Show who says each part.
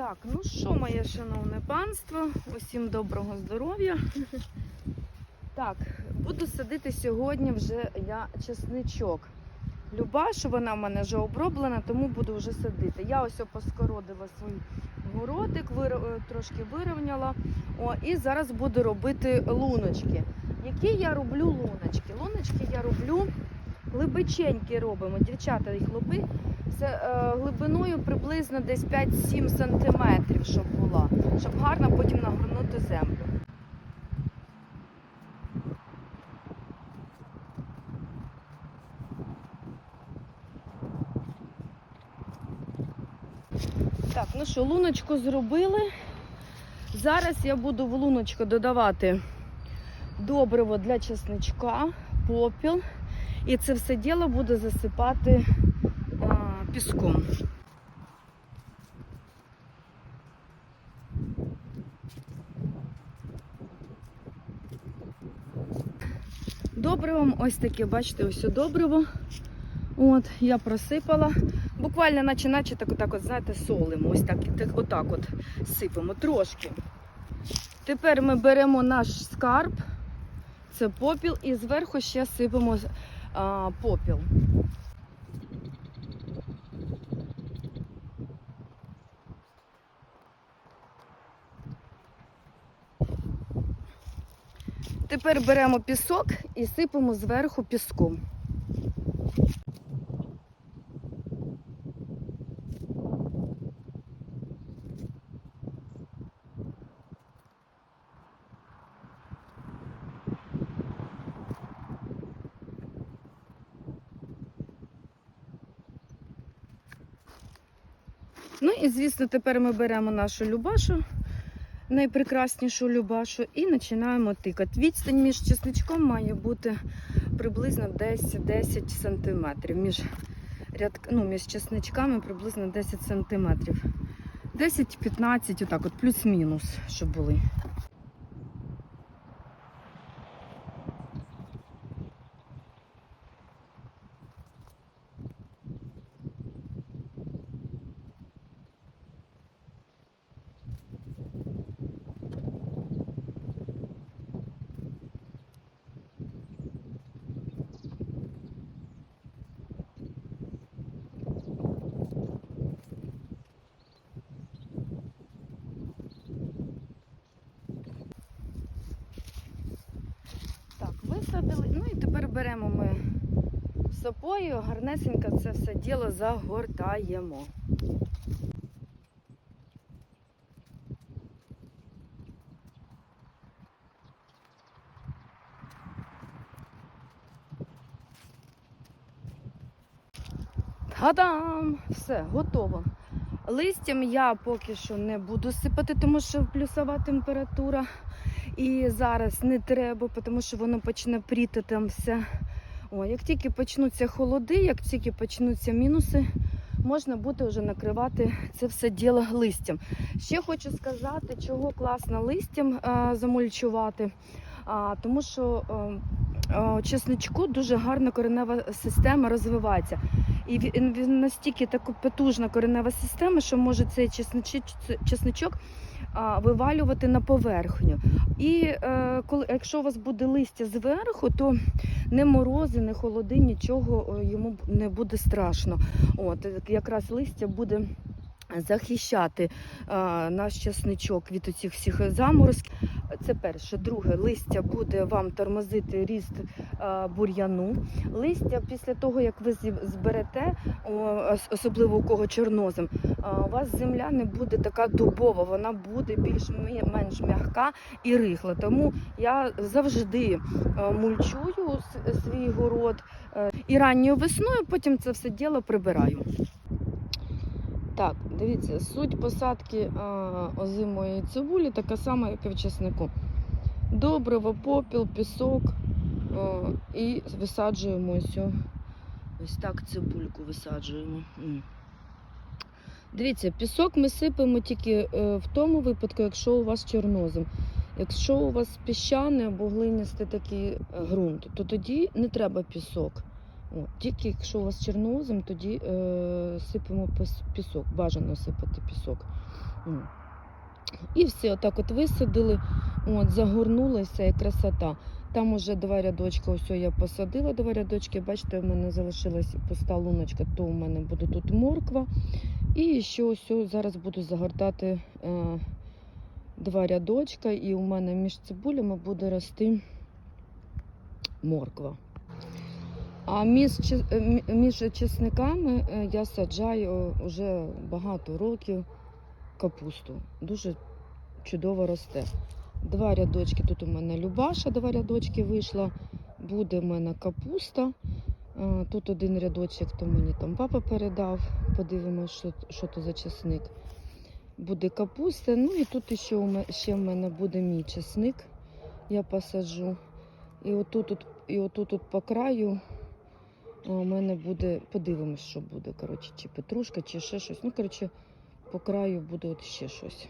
Speaker 1: Так, ну що, моє шановне панство, усім доброго здоров'я. Так, буду садити сьогодні вже я чесничок. Люба, що вона в мене вже оброблена, тому буду вже садити. Я ось поскородила свій городик, вир- е, трошки вирівняла. О, і зараз буду робити луночки. Які я роблю луночки? Луночки я роблю глибиченькі робимо. Дівчата їх лоби. Це е, глибиною приблизно десь 5-7 сантиметрів, щоб була, щоб гарно потім нагорнути землю. Так, ну що, луночку зробили. Зараз я буду в луночку додавати добриво для чесничка, попіл. І це все діло буду засипати а, піском. Добривом ось таке, бачите, ось добриво. От, я просипала. Буквально наче, наче так, отак от, знаєте, солимо. Ось так, так, отак от сипемо трошки. Тепер ми беремо наш скарб, це попіл, і зверху ще сипемо попіл. Тепер беремо пісок і сипемо зверху піском. Ну і звісно, тепер ми беремо нашу любашу, найпрекраснішу любашу, і починаємо тикати. Відстань між чесничком має бути приблизно десь 10 сантиметрів. Між, ряд, ну, між чесничками приблизно 10 сантиметрів. 10-15, отак, от плюс-мінус, щоб були. Так, висадили. Ну і тепер беремо ми сапою, гарнесенько це все діло загортаємо. Та-дам! Все, готово. Листям я поки що не буду сипати, тому що плюсова температура. І зараз не треба, тому що воно почне пріти там все. О, як тільки почнуться холоди, як тільки почнуться мінуси, можна буде вже накривати це все діло листям. Ще хочу сказати, чого класно листям а, замульчувати, а, тому що а, а, чесничку дуже гарна коренева система розвивається. І він, настільки така потужна коренева система, що може цей чесничок, чесничок а, вивалювати на поверхню. І е, коли, якщо у вас буде листя зверху, то не морози, не холоди, нічого е, йому не буде страшно. От, якраз листя буде захищати е, наш чесничок від оцих всіх заморозків. Це перше. Друге, листя буде вам тормозити ріст е, бур'яну. Листя після того, як ви зберете, особливо у кого чорнозем, а, у вас земля не буде така дубова, вона буде більш-менш м'яка і рихла. Тому я завжди е, мульчую свій город е, і ранньою весною, потім це все діло прибираю. Так, дивіться, суть посадки е, озимої цибулі така сама, як і в чеснику. Добриво, попіл, пісок е, і висаджуємо ось, ось так цибульку висаджуємо. Дивіться, пісок ми сипемо тільки е, в тому випадку, якщо у вас чорнозем. Якщо у вас піщаний або глинистий такий е, ґрунт, то тоді не треба пісок. От, тільки якщо у вас чорнозем, тоді е, сипемо пісок. Бажано сипати пісок. І все, отак от висадили, от, загорнулося і красота. Там уже два рядочка, ось я посадила два рядочки. Бачите, в мене залишилась пуста луночка, то у мене буде тут морква. І ще ось зараз буду загортати е, два рядочка, і у мене між цибулями буде рости морква. А між, е, мі- між чесниками е, я саджаю вже багато років капусту. Дуже чудово росте. Два рядочки, тут у мене Любаша, два рядочки вийшла. Буде в мене капуста. Е, Тут один рядочок, то мені там папа передав. Подивимось, що, що то за чесник. Буде капуста. Ну і тут ще, у мене, ще в мене буде мій чесник. Я посаджу. І отут, тут, і отут по краю у мене буде, подивимось, що буде. Коротше, чи петрушка, чи ще щось. Ну, коротше, по краю буде от ще щось.